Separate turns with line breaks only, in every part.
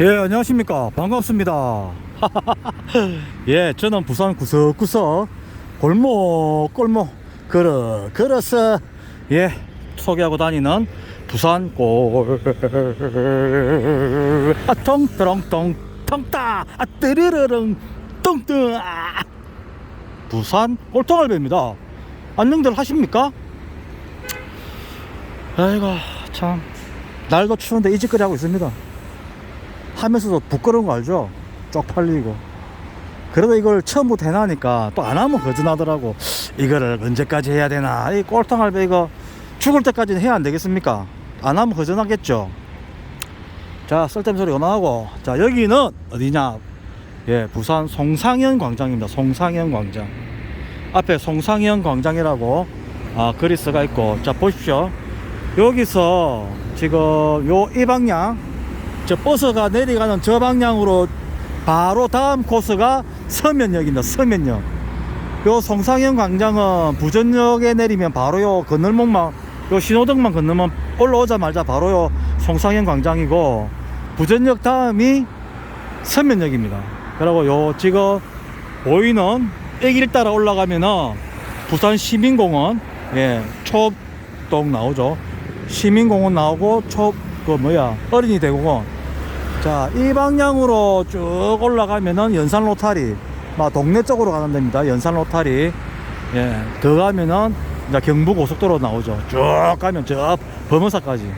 예, 안녕하십니까. 반갑습니다. 예, 저는 부산 구석구석 골목, 골목, 걸어, 걸어서, 예, 소개하고 다니는 부산 골, 아, 텅떠렁텅, 텅따, 아, 뜨르르릉, 뚱뚱, 아. 부산 꼴통알배입니다. 안녕들 하십니까? 아이고, 참. 날도 추운데 이직거리 하고 있습니다. 하면서도 부끄러운 거 알죠? 쪽팔리고. 그래도 이걸 처음부터 해놔니까 또 안 하면 거짓하더라고. 이거를 언제까지 해야 되나. 이 꼴통 할배 이거 죽을 때까지는 해야 안 되겠습니까? 안 하면 거짓하겠죠. 자, 쓸데없는 소리 그만하고. 자, 여기는 어디냐? 예, 부산 송상현 광장입니다. 송상현 광장. 앞에 송상현 광장이라고 아, 써가 있고. 자, 보십시오. 여기서 지금 요 이 방향 저 버스가 내려가는 저 방향으로 바로 다음 코스가 서면역입니다. 서면역. 요 송상현 광장은 부전역에 내리면 바로 요 건널목만 요 신호등만 건너면 올라오자마자 바로 요 송상현 광장이고 부전역 다음이 서면역입니다. 그리고 요 지금 보이는 애길 따라 올라가면은 부산 시민공원 예 초동 나오죠. 시민공원 나오고 초그 뭐야 어린이 대공원 자, 이 방향으로 쭉 올라가면은 연산 로타리, 막 동네 쪽으로 가는 데입니다. 연산 로타리. 예, 더 가면은 이제 경부 고속도로 나오죠. 쭉 가면 저 범어사까지.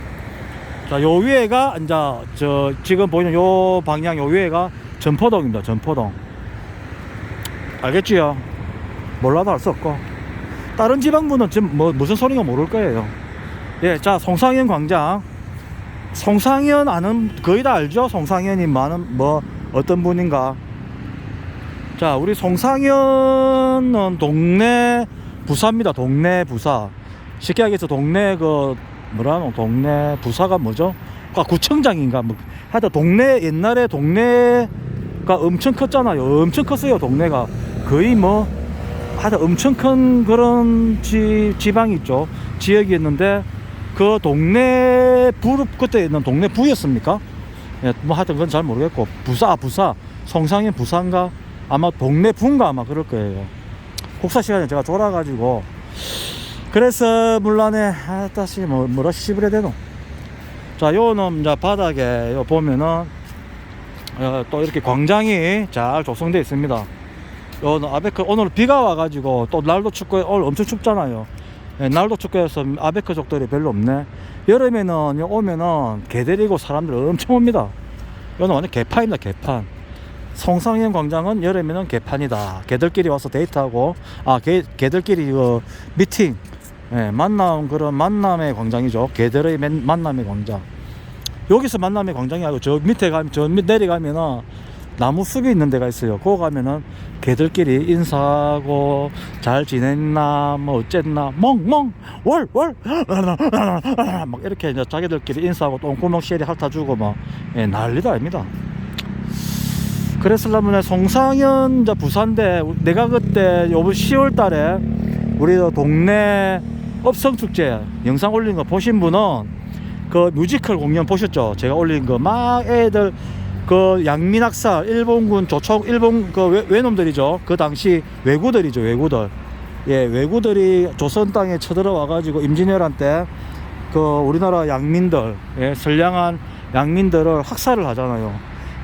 자, 요 위에가 이제 저 지금 보이는 요 방향 요 위에가 전포동입니다. 전포동. 알겠지요? 몰라도 알 수 없고. 다른 지방분은 지금 뭐 무슨 소리가 모를 거예요. 예, 자, 송상현 광장. 송상현 아는 거의 다 알죠? 송상현이 많은 뭐 어떤 분인가? 자, 우리 송상현은 동네 부사입니다. 동네 부사. 쉽게 얘기해서 동네 그 뭐라노? 동네 부사가 뭐죠? 아, 구청장인가? 뭐 하여튼 동네 옛날에 동네가 엄청 컸잖아요. 엄청 컸어요. 동네가 거의 뭐 하여튼 엄청 큰 그런 지, 지방이 있죠. 지역이었는데 그 동네 부 그때 있는 동네 부였습니까? 예, 뭐 하여튼 그건 잘 모르겠고 부사 부사 성상의 부사인가 아마 동네 부인가 아마 그럴 거예요. 국사 시간에 제가 졸아가지고 그래서 물란에 아 다시 뭐 뭐라 시부래 되노. 자 요는 이제 바닥에 요 보면은 어, 또 이렇게 광장이 잘 조성되어 있습니다. 요 아베크 오늘 비가 와가지고 또 날도 춥고 오늘 엄청 춥잖아요. 예, 날도 춥고해서 아베크족들이 별로 없네. 여름에는 요 오면은 개 데리고 사람들 엄청 옵니다. 이거는 완전 개판입니다, 개판. 송상현 광장은 여름에는 개판이다. 개들끼리 와서 데이트하고, 아, 개, 개들끼리 그 미팅, 예, 만남, 그런 만남의 광장이죠. 개들의 맨- 만남의 광장. 여기서 만남의 광장이 아니고 저 밑에 가면, 저 밑 내려가면은 나무 숲이 있는 데가 있어요. 그거 가면은 개들끼리 인사하고 잘 지냈나 뭐 어쨌나 멍멍 월 월 막 이렇게 이제 자기들끼리 인사하고 똥구멍 시리 핥아주고 막 예, 난리도 아닙니다. 그랬을라면 송상현 이제 부산대 내가 그때 요번 10월 달에 우리 동네 업성축제 영상 올린 거 보신 분은 그 뮤지컬 공연 보셨죠? 제가 올린 거 막 애들 그 양민학사 일본군 조총 일본 그 외, 외놈들이죠. 그 당시 외구들이죠. 외구들. 예, 외구들이 조선 땅에 쳐들어와 가지고 임진왜란 때 그 우리나라 양민들, 예, 선량한 양민들을 학살을 하잖아요.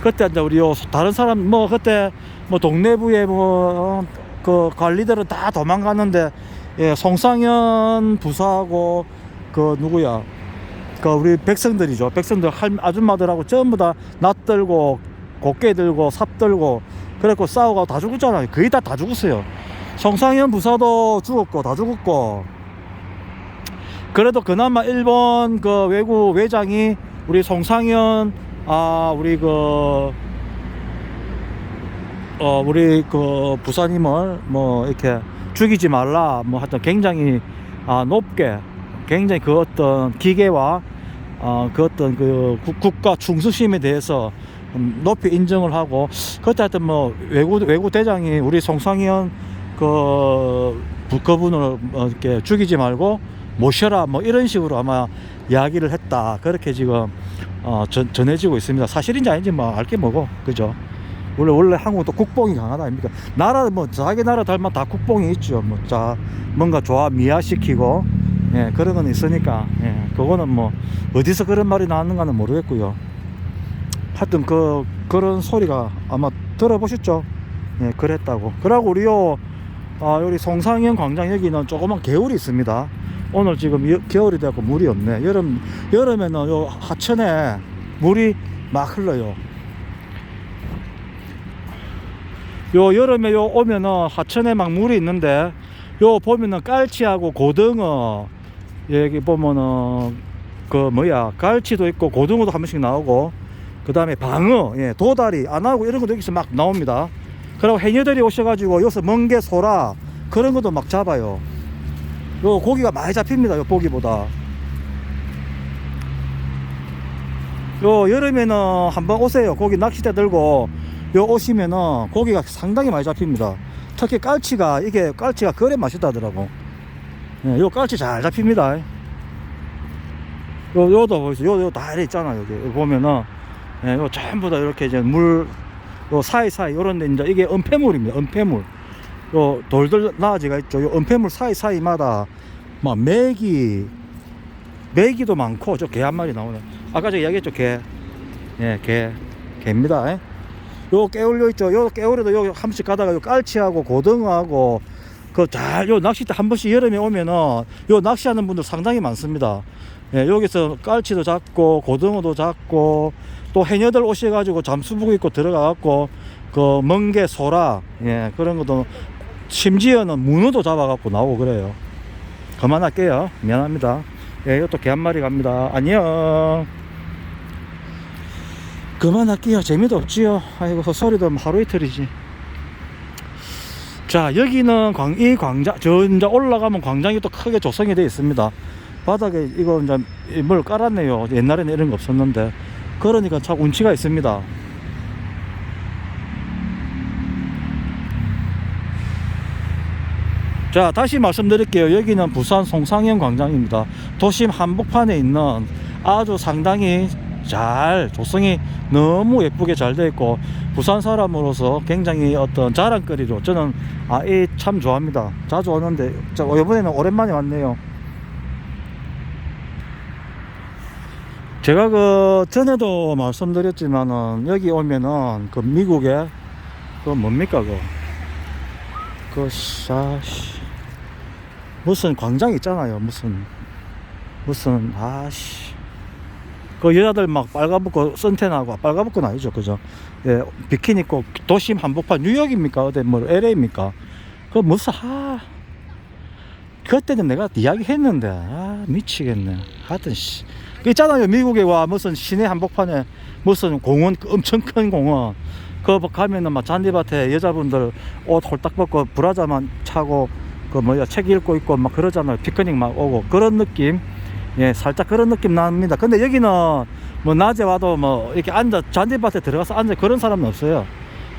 그때 이제 우리 요 다른 사람 뭐 그때 뭐 동네부에 뭐 그 관리들은 다 도망갔는데 예, 송상현 부사하고 그 누구야 그 우리 백성들이죠. 백성들 할 아줌마들하고 전부 다 낫들고 곡괭이 들고 삽 들고 그래갖고 싸우고 다 죽었잖아요. 거의 다 다 죽었어요. 송상현 부사도 죽었고 다 죽었고 그래도 그나마 일본 그 외국 외장이 우리 송상현 아 우리 그 어, 우리 그 부사님을 뭐 이렇게 죽이지 말라 뭐 하여튼 굉장히 아, 높게 굉장히 그 어떤 기계와 어, 그 어떤 그 국- 국가 충수심에 대해서 음, 높이 인정을 하고 그때 하여튼 뭐 외국 외국 대장이 우리 송상현 그 그분을 뭐 이렇게 죽이지 말고 모셔라 뭐 이런 식으로 아마 이야기를 했다 그렇게 지금 어, 전, 전해지고 있습니다. 사실인지 아닌지 뭐 알게 뭐고 그죠? 원래 원래 한국도 국뽕이 강하다 아닙니까? 나라 뭐 자기 나라 닮아 다 국뽕이 있죠. 뭐 자 뭔가 좋아 미화시키고 예 그런 건 있으니까 예 그거는 뭐 어디서 그런 말이 나왔는가는 모르겠고요. 하여튼 그 그런 소리가 아마 들어보셨죠? 예 그랬다고. 그러고 우리요 아 여기 송상현 광장 여기는 조그만 개울이 있습니다. 오늘 지금 여- 겨울이 되고 물이 없네. 여름 여름에는 요 하천에 물이 막 흘러요. 요 여름에 요 오면은 하천에 막 물이 있는데 요 보면은 깔치하고 고등어 여기 보면은 그 뭐야 갈치도 있고 고등어도 한 번씩 나오고 그 다음에 방어 예 도다리 안하고 이런 것도 여기서 막 나옵니다. 그리고 해녀들이 오셔가지고 여기서 멍게 소라 그런 것도 막 잡아요. 요 고기가 많이 잡힙니다 요 고기보다. 요 여름에는 한번 오세요. 고기 낚싯대 들고 요 오시면은 고기가 상당히 많이 잡힙니다. 특히 깔치가 이게 깔치가 그래 맛있다더라고 예, 요 깔치 잘 잡힙니다. 요 요도 보이세요? 요, 요 다리 있잖아 여기. 보면은. 예, 요 전부 다 이렇게 이제 물 요 사이사이 요런 데 이제 이게 은폐물입니다 은폐물. 요 돌들 나아지가 있죠. 요 은폐물 사이사이마다 막 메기 메기도 많고 저 개 한 마리 나오네. 아까 저 이야기했죠 개. 예, 개. 개입니다. 예. 요 깨울려 있죠. 요 깨울에도 요 한 번씩 가다가 요 깔치하고 고등어하고 그 잘 요 낚싯대 한 번씩 여름에 오면은 요 낚시하는 분들 상당히 많습니다. 예, 여기서 깔치도 잡고 고등어도 잡고 또 해녀들 오셔가지고 잠수복 입고 들어가갖고 그 멍게 소라 예 그런 것도 심지어는 문어도 잡아갖고 나오고 그래요. 그만할게요. 미안합니다. 예 이것도 개 한 마리 갑니다. 안녕. 그만할게요. 재미도 없지요. 아이고 소리도 하루 이틀이지 자 여기는 광, 이 광장 저 이제 올라가면 광장이 또 크게 조성이 되어 있습니다. 바닥에 이거 이제 뭘 깔았네요. 옛날에는 이런 거 없었는데. 그러니까 참 운치가 있습니다. 자 다시 말씀드릴게요. 여기는 부산 송상현 광장입니다. 도심 한복판에 있는 아주 상당히 잘 조성이 너무 예쁘게 잘 되어 있고 부산 사람으로서 굉장히 어떤 자랑거리로 저는 아이 참 좋아합니다 자주 오는데 자, 이번에는 오랜만에 왔네요 제가 그 전에도 말씀드렸지만은 여기 오면은 그 미국에 그 뭡니까 그 그, 샤시. 무슨 광장 있잖아요. 무슨, 무슨, 아씨. 그 여자들 막 빨가벗고 선탠하고, 빨가벗고는 아니죠. 그죠? 예, 비키니 입고 도심 한복판, 뉴욕입니까? 어디 뭐, LA입니까? 그 무슨, 아. 그때는 내가 이야기 했는데, 아, 미치겠네. 하여튼, 씨. 그 있잖아요. 미국에 와, 무슨 시내 한복판에 무슨 공원, 그 엄청 큰 공원. 그 가면은 막 잔디밭에 여자분들 옷 홀딱 벗고 브라자만 차고 그 뭐야 책 읽고 있고 막 그러잖아요 피크닉 막 오고 그런 느낌 예 살짝 그런 느낌 납니다. 근데 여기는 뭐 낮에 와도 뭐 이렇게 앉아 잔디밭에 들어가서 앉아 그런 사람은 없어요.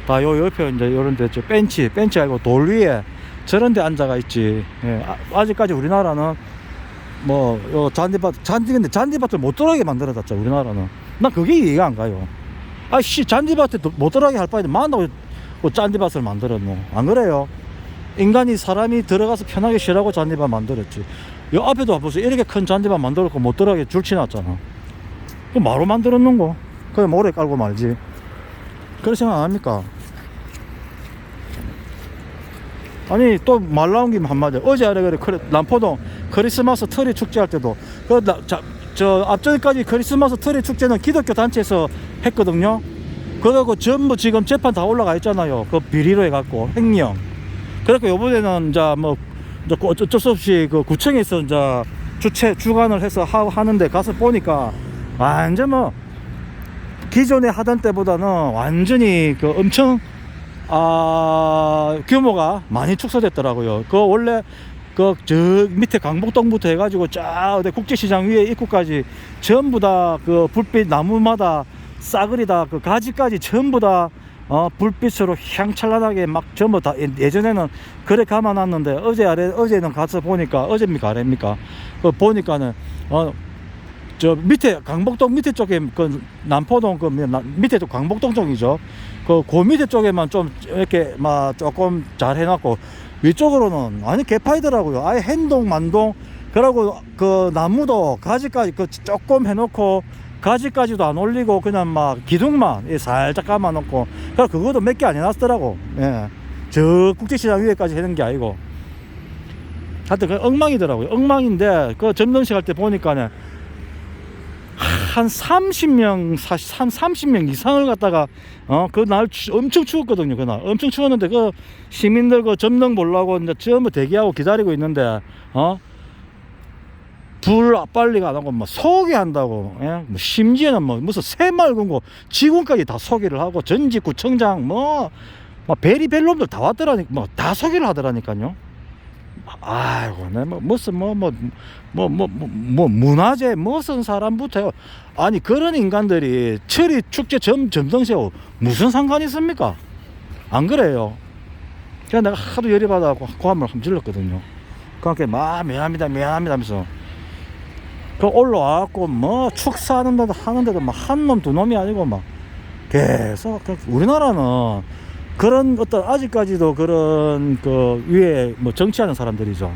다 요 옆에 이제 요런 데저 벤치 벤치 아니고 돌 위에 저런 데 앉아가 있지. 예 아, 아직까지 우리나라는 뭐 요 잔디밭 잔디 근데 잔디밭을 못 들어가게 만들어놨죠 우리나라는. 난 그게 이해가 안 가요. 아씨 잔디밭에 도- 못 들어가게 할 바에는 만다고 뭐 잔디밭을 만들었노 안 그래요? 인간이 사람이 들어가서 편하게 쉬라고 잔디밭 만들었지 요 앞에도 보세요 이렇게 큰 잔디밭 만들었고 못 들어가게 줄 치놨잖아. 그 마로 만들었는 거. 그냥 모래 깔고 말지. 그런 생각 안 합니까? 아니 또 말 나온 김에 한마디. 어제 아래 그래 그래 남포동 크리스마스 트리 축제할 때도 그 나, 자, 저 앞전까지 크리스마스 트리 축제는 기독교 단체에서 했거든요. 그러고 전부 지금 재판 다 올라가 있잖아요. 그 비리로 해갖고 횡령. 그래서 요번에는 이제 뭐 이제 그 어쩔 수 없이 그 구청에서 이제 주최 주관을 해서 하, 하는데 가서 보니까 완전 뭐 기존에 하던 때보다는 완전히 그 엄청 아 규모가 많이 축소됐더라고요. 그 원래 그 저 밑에 강북동부터 해가지고 쫙 어디 국제시장 위에 입구까지 전부 다 그 불빛 나무마다 싸그리 다 그 가지까지 전부 다 어, 불빛으로 향찬란하게 막 전부 다 예- 예전에는 그래 감아놨는데 어제 아래 어제는 가서 보니까 어제입니까 아래입니까 그 보니까는 어 저 밑에 강북동 밑에 쪽에 그 남포동 그 나- 밑에 쪽 강북동 쪽이죠. 그, 그 밑에 쪽에만 좀 이렇게 막 조금 잘 해놨고 위쪽으로는 아니 개파이더라고요. 아예 행동 만동 그러고 그 나무도 가지까지 그 조금 해놓고 가지까지도 안 올리고 그냥 막 기둥만 예, 살짝 감아놓고 그 그것도 몇 개 안 해놨더라고. 예. 저 국제시장 위에까지 해놓은 게 아니고. 하여튼 그 엉망이더라고요. 엉망인데 그 점령식 할 때 보니까는 한 30명, 사실 한 30명 이상을 갖다가 어 그 날 엄청 추웠거든요. 그날 엄청 추웠는데 그 시민들 그 점령 보려고 이제 전부 대기하고 기다리고 있는데 어 불 빨리가 안 하고 뭐 소개 한다고 예? 뭐 심지어는 뭐 무슨 새마을 금고 직원까지 다 소개를 하고 전직구청장 뭐, 뭐 베리벨놈들 다 왔더라니까 뭐 다 소개를 하더라니까요. 아이고, 내 뭐, 무슨, 뭐, 뭐, 뭐, 뭐, 문화재, 무슨 사람부터요. 아니, 그런 인간들이 철이 축제 점, 점등시하고 무슨 상관이 있습니까? 안 그래요. 그래서 내가 하도 열이 받아갖고 고함을 한번 질렀거든요. 그렇게 막, 미안합니다, 미안합니다 하면서. 그 올라와갖고 뭐 축사하는 데도 하는데도 막 한 놈, 두 놈이 아니고 막 계속. 그 우리나라는 그런 어떤 아직까지도 그런 그 위에 뭐 정치하는 사람들이죠.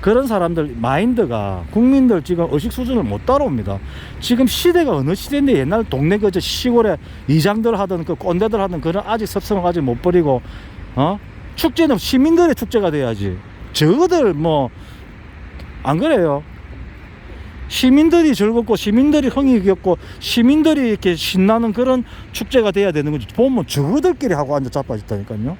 그런 사람들 마인드가 국민들 지금 의식 수준을 못 따라옵니다. 지금 시대가 어느 시대인데 옛날 동네 그저 시골에 이장들 하던 그 꼰대들 하던 그런 아직 섭성을 아직 못 버리고 어 축제는 시민들의 축제가 돼야지. 저들 뭐 안 그래요. 시민들이 즐겁고 시민들이 흥이 겪고 시민들이 이렇게 신나는 그런 축제가 돼야 되는 거지. 보면 저거들끼리 하고 앉아 자빠졌다니까요.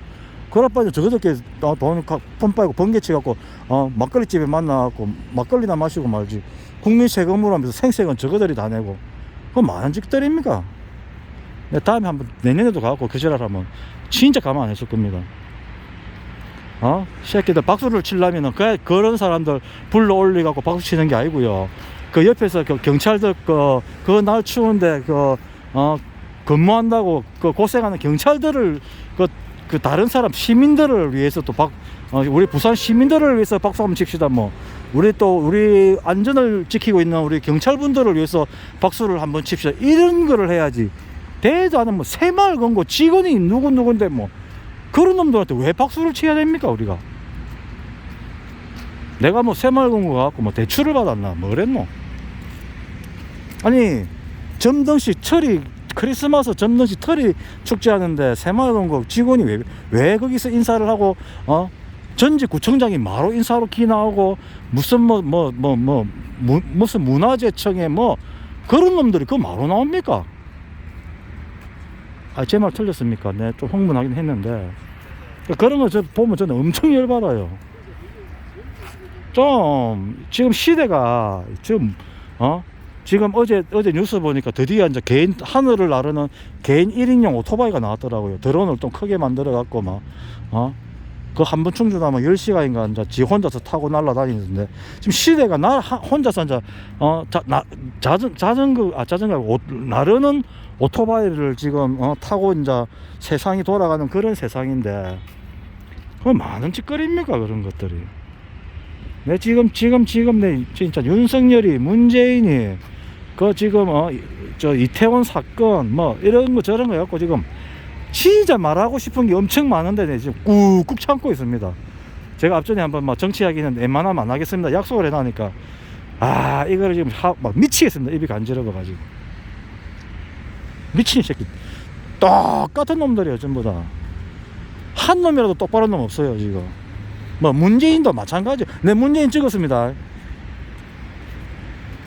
바에 저거들끼리 돈폰 빨고 번개치 갖고 어 막걸리 집에 만나갖고 막걸리나 마시고 말지. 국민 세금으로 하면서 생색은 저거들이 다 내고. 그건 많은 짓들입니까? 내 다음에 한번 내년에도 가갖고 그 지랄하면 진짜 가만 안 있을 겁니다. 어? 새끼들 박수를 치려면은 그 그런 사람들 불러 올리 갖고 박수 치는 게 아니고요. 그 옆에서 그 경찰들 그 그 날 추운데 그 어 근무한다고 그 고생하는 경찰들을 그, 그 다른 사람 시민들을 위해서 또 박 어, 우리 부산 시민들을 위해서 박수 한번 칩시다 뭐. 우리 또 우리 안전을 지키고 있는 우리 경찰분들을 위해서 박수를 한번 칩시다. 이런 거를 해야지. 대도 않은 뭐 새마을 건고 직원이 누구 누군데 뭐. 그런 놈들한테 왜 박수를 쳐야 됩니까 우리가? 내가 뭐 새마을공고 가갖고 뭐 대출을 받았나? 뭐 그랬노 아니 점등식 철이 크리스마스 점등식 털이 축제하는데 새마을공고 직원이 왜, 왜 거기서 인사를 하고 어 전직 구청장이 마로 인사로 기 나오고 무슨 뭐 뭐 뭐 뭐 무슨 문화재청에 뭐 그런 놈들이 그 마로 나옵니까 아, 제 말 틀렸습니까? 네, 좀 흥분하긴 했는데. 그런 거 저 보면 저는 엄청 열받아요. 좀, 지금 시대가, 지금, 어? 지금 어제, 어제 뉴스 보니까 드디어 이제 개인, 하늘을 나르는 개인 1인용 오토바이가 나왔더라고요. 드론을 좀 크게 만들어 갖고 막, 어? 그 한 번 충전하면 10시간인가 이제 지 혼자서 타고 날아다니는데 지금 시대가 나 하- 혼자서 이제 어, 자, 나, 자전, 자전거, 아, 자전거, 오, 나르는 오토바이를 지금 어, 타고 이제 세상이 돌아가는 그런 세상인데 그 많은 짓거리입니까 그런 것들이 내 지금 지금 지금 내 진짜 윤석열이 문재인이 그 지금 어 저 이태원 사건 뭐 이런 거 저런 거 갖고 지금 진짜 말하고 싶은 게 엄청 많은데 내 지금 꾹꾹 참고 있습니다. 제가 앞전에 한번 막 정치 이야기는 웬만하면 안 하겠습니다. 약속을 해놓으니까. 아 이거를 지금 하, 막 미치겠습니다. 입이 간지러워 가지고. 미친 새끼. 똑같은 놈들이에요 전부 다 한 놈이라도 똑바른 놈 없어요 지금. 뭐 문재인도 마찬가지 내 문재인 찍었습니다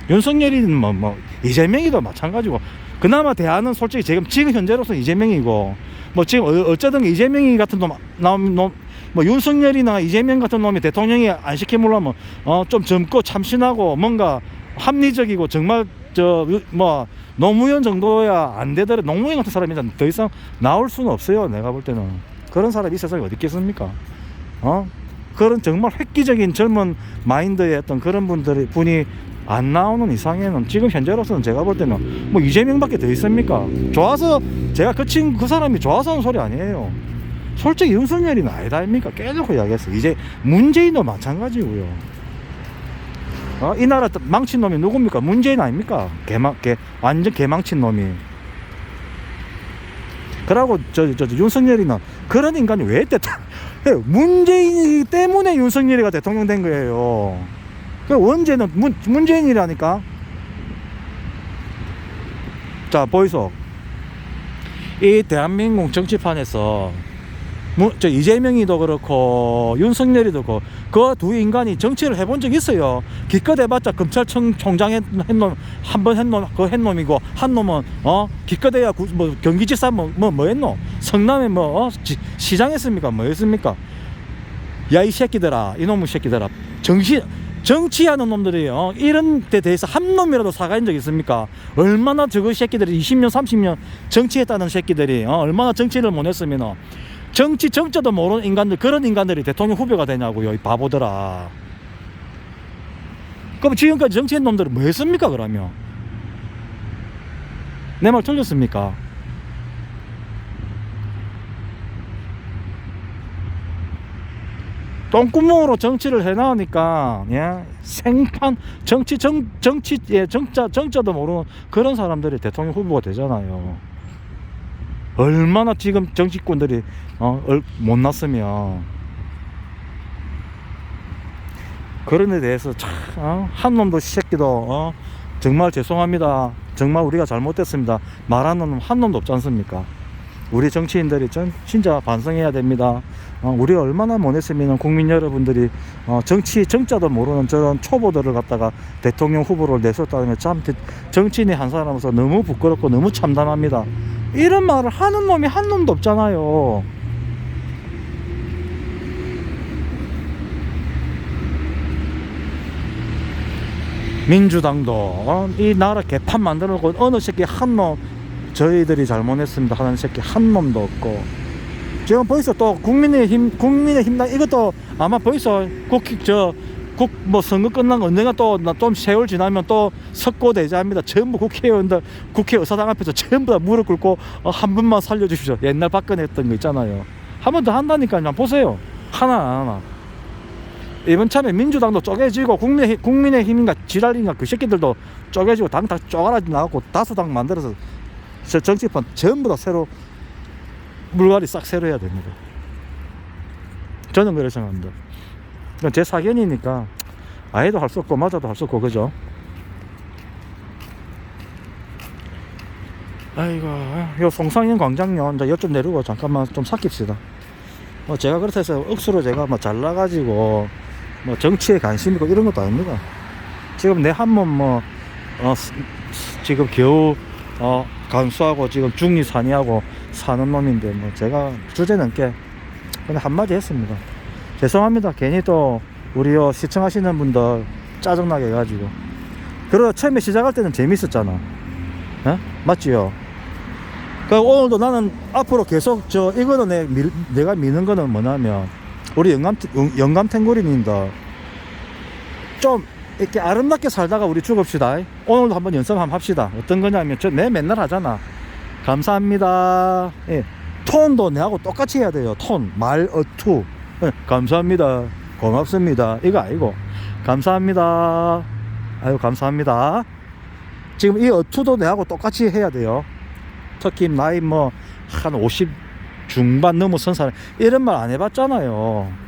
윤석열이든 뭐, 뭐 이재명이도 마찬가지고. 그나마 대안은 솔직히 지금 지금 현재로서 이재명이고 뭐 지금 어- 어쩌든 이재명이 같은 놈 나오면 놈, 뭐 윤석열이나 이재명 같은 놈이 대통령이 안 시키려면 어좀 젊고 참신하고 뭔가 합리적이고 정말 저 뭐 노무현 정도야 안 되더라도 노무현 같은 사람이 더 이상 나올 수는 없어요 내가 볼 때는. 그런 사람이 이 세상에 어디 있겠습니까? 어? 그런 정말 획기적인 젊은 마인드의 어떤 그런 분들이 분이 안 나오는 이상에는 지금 현재로서는 제가 볼 때는 뭐 이재명밖에 더 있습니까 좋아서 제가 그 친구 그 사람이 좋아서 하는 소리 아니에요 솔직히 윤석열이는 아니다 아닙니까 깨놓고 이야기했어 이제 문재인도 마찬가지고요 어? 이 나라 망친 놈이 누굽니까? 문재인 아닙니까? 개망, 개, 완전 개망친 놈이. 그러고 저, 저, 저 윤석열이는 그런 인간이 왜 대통령, 문재인 때문에 윤석열이가 대통령 된 거예요. 그 언제는 문, 문재인이라니까. 자, 보이소. 이 대한민국 정치판에서 무, 저 이재명이도 그렇고 윤석열이도 그렇고 그 두 인간이 정치를 해본 적 있어요. 기껏 해봤자 검찰청 총장 했, 했놈 한번 했놈 그 했놈이고 한 놈은 어 기껏 해야 구, 뭐 경기지사 뭐뭐 뭐 했노 성남에 뭐 어, 지, 시장 했습니까 뭐 했습니까? 야 이 새끼들아 이놈의 새끼들아 정치 정치하는 놈들이 어, 이런 데 대해서 한 놈이라도 사과한 적 있습니까? 얼마나 저거 새끼들이 20년 30년 정치했다는 새끼들이 어, 얼마나 정치를 못 했으면 어, 정치 정자도 모르는 인간들 그런 인간들이 대통령 후보가 되냐고요 이 바보들아. 그럼 지금까지 정치한 놈들은 뭐 했습니까 그러면? 내 말 틀렸습니까 똥구멍으로 정치를 해나오니까 예? 생판 정치 정 정치 예 정자 정자도 모르는 그런 사람들이 대통령 후보가 되잖아요. 얼마나 지금 정치권들이 어, 얼- 못났으면 그런 데 대해서 참, 어? 한 놈도 새끼도 어? 정말 죄송합니다. 정말 우리가 잘못됐습니다. 말하는 놈한 놈도 없지 않습니까? 우리 정치인들이 전 진짜 반성해야 됩니다. 어, 우리가 얼마나 못했으면 국민 여러분들이 어, 정치 정자도 모르는 저런 초보들을 갖다가 대통령 후보를 내섰다는 게 참 정치인이 한 사람으로서 너무 부끄럽고 너무 참담합니다. 이런 말을 하는 놈이 한 놈도 없잖아요. 민주당도 어, 이 나라 개판 만들어 놓고 어느 새끼 한놈 저희들이 잘못했습니다 하는 새끼 한 놈도 없고 지금 벌써 또 국민의힘 국민의힘당 이것도 아마 벌써 국회 저국 뭐 선거 끝난 거 언젠가 또 좀 세월 지나면 또 석고 대자합니다. 전부 국회의원들 국회 의사당 앞에서 전부 다 무릎 꿇고 어, 한 분만 살려주십시오. 옛날 박근혜 했던 거 있잖아요. 한 번 더 한다니까요. 보세요. 하나 안 하나. 이번 참에 민주당도 쪼개지고 국민의 국민의힘인가 지랄인가 그 새끼들도 쪼개지고 당 다 쪼가라지 나갖고 다수 당 만들어서 저 정치판 전부 다 새로 물갈이 싹 새로 해야 됩니다. 저는 그렇게 생각합니다. 그건 제 사견이니까 아예도 할 수 없고 맞아도 할 수 없고 그죠? 아이고 요 송상현 광장요 이제 여쪽 내리고 잠깐만 좀 삭힙시다. 뭐 제가 그렇다 해서 억수로 제가 뭐 잘나가지고 뭐 정치에 관심 있고 이런 것도 아닙니다. 지금 내 한 몸 뭐 어, 스- 지금 겨우 어, 간수하고 지금 중리 산이하고 사는 놈인데 뭐 제가 주제 넘게 그냥 한마디 했습니다. 죄송합니다. 괜히 또 우리 요 시청하시는 분들 짜증나게 해가지고. 그리고 처음에 시작할 때는 재밌었잖아. 어? 맞지요? 그 오늘도 나는 앞으로 계속 저 이거는 내, 밀- 내가 미는 거는 뭐냐면 우리 영감 영감 탱고리님들 좀 이렇게 아름답게 살다가 우리 죽읍시다. 오늘도 한번 연습 한번 합시다. 어떤 거냐면 저 내 맨날 하잖아. 감사합니다. 예. 톤도 내하고 똑같이 해야 돼요. 톤, 말, 어투. 예. 감사합니다. 고맙습니다. 이거 아니고. 감사합니다. 아유, 감사합니다. 지금 이 어투도 내하고 똑같이 해야 돼요. 특히 나이 뭐, 한 50 중반 넘어선 사람, 이런 말 안 해봤잖아요.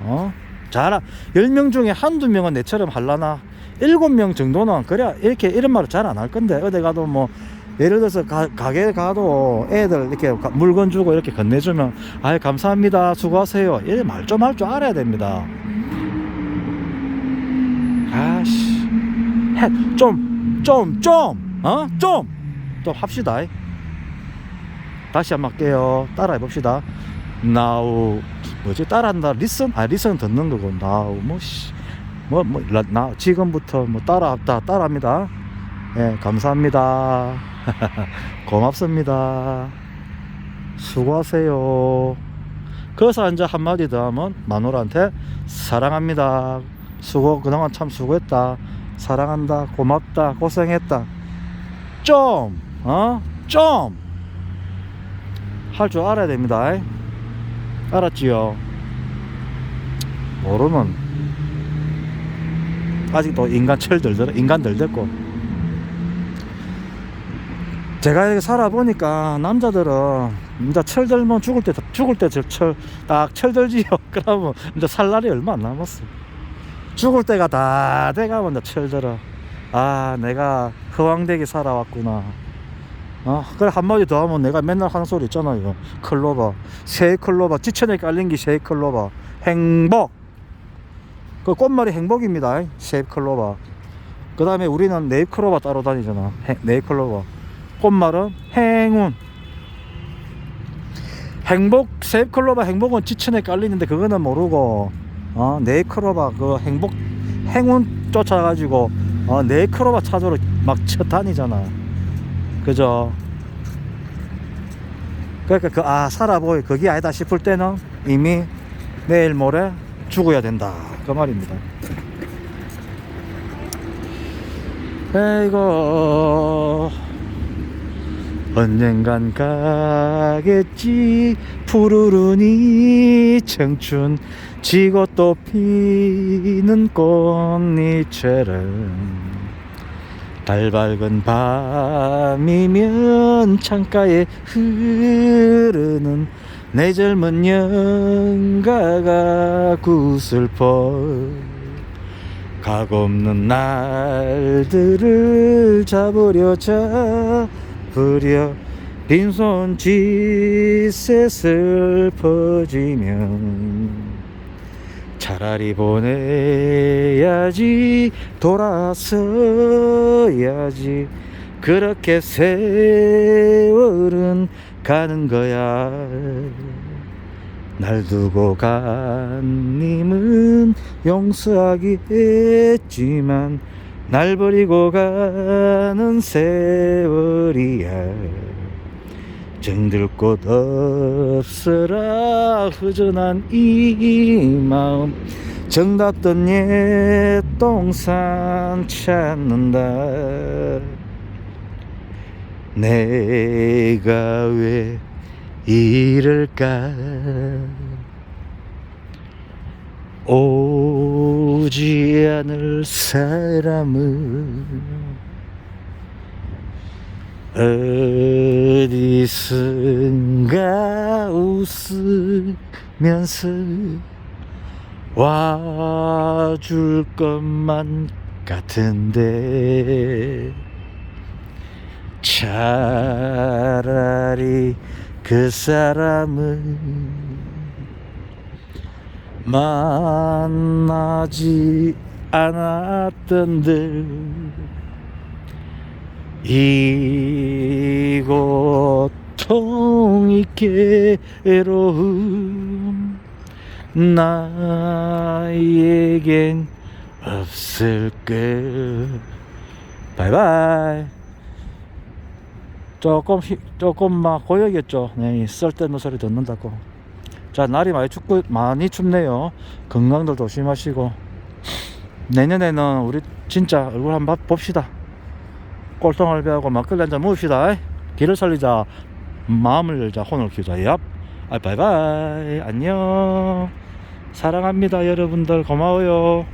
어? 잘, 10명 중에 한두 명은 내처럼 할라나? 7명 정도는, 그래, 이렇게 이런 말을 잘 안 할 건데, 어디 가도 뭐, 예를 들어서 가, 가게 가도 애들 이렇게 가- 물건 주고 이렇게 건네주면, 아이, 감사합니다. 수고하세요. 이런 말좀 할 줄 알아야 됩니다. 아씨. 해, 좀, 좀, 좀, 어? 좀! 좀 합시다. 다시 한번 할게요. 따라해 봅시다. now 뭐지 따라한다 listen 아 listen 듣는 거고 now 뭐씨 뭐 뭐 나 지금부터 뭐 따라합다 따라합니다. 예 감사합니다. 고맙습니다. 수고하세요. 그래서 이제 한마디 더 하면 마누라한테 사랑합니다. 수고 그동안 참 수고했다. 사랑한다. 고맙다. 고생했다. 좀 어? 좀 할 줄 알아야 됩니다. 알았지요? 모르면 아직도 인간 철들 들 인간들 됐고. 제가 이렇게 살아보니까 남자들은 이제 철들면 죽을 때 죽을 때 철딱 철들지요. 그러면 이제 살 날이 얼마 안 남았어 죽을 때가 다 돼가면 이제 철들어. 아 내가 허황되게 살아왔구나. 어 그래 한마디 더 하면 내가 맨날 하는 소리 있잖아요. 클로버. 새 클로버. 지천에 깔린 게새 클로버. 행복 그 꽃말이 행복입니다. 새 클로버. 그 다음에 우리는 네잎 클로버 따로 다니잖아. 해- 네잎 클로버. 꽃말은 행운. 행복 새 클로버 행복은 지천에 깔리는데 그거는 모르고 어 네잎 클로버 그 행복 행운 쫓아가지고 어 네잎 클로버 찾으러 막 쳐 다니잖아. 그죠? 그러니까 그 아 살아보이 그게 아니다 싶을 때는 이미 내일 모레 죽어야 된다 그 말입니다. 에이고 언젠간 가겠지. 푸르르니 청춘 지고 또 피는 꽃잎처럼 달 밝은 밤이면 창가에 흐르는 내 젊은 영가가 구슬퍼 각 없는 날들을 잡으려 잡으려 빈손 짓에 슬퍼지면 차라리 보내야지 돌아서야지. 그렇게 세월은 가는 거야. 날 두고 간 님은 용서하기 했지만 날 버리고 가는 세월이야. 정들 곳 없으라 허전한 이 마음. 정답던 옛 동산 찾는다 내가 왜 이럴까? 오지 않을 사람은 어디선가 웃으면서 와줄 것만 같은데 차라리 그 사람은 만나지 않았던들. 이 고통이 괴로움 나에겐 없을 것 바이바이 조금 히, 조금 막 고역이었죠. 네, 이 쓸데없는 소리 듣는다고. 자 날이 많이 춥고 많이 춥네요. 건강들 조심하시고. 내년에는 우리 진짜 얼굴 한번 봅시다. 꼴통을 배하고 막걸리 한잔 먹읍시다. 길을 살리자. 마음을 열자. 혼을 키우자. 얍. 아, 바이바이. 안녕. 사랑합니다 여러분들. 고마워요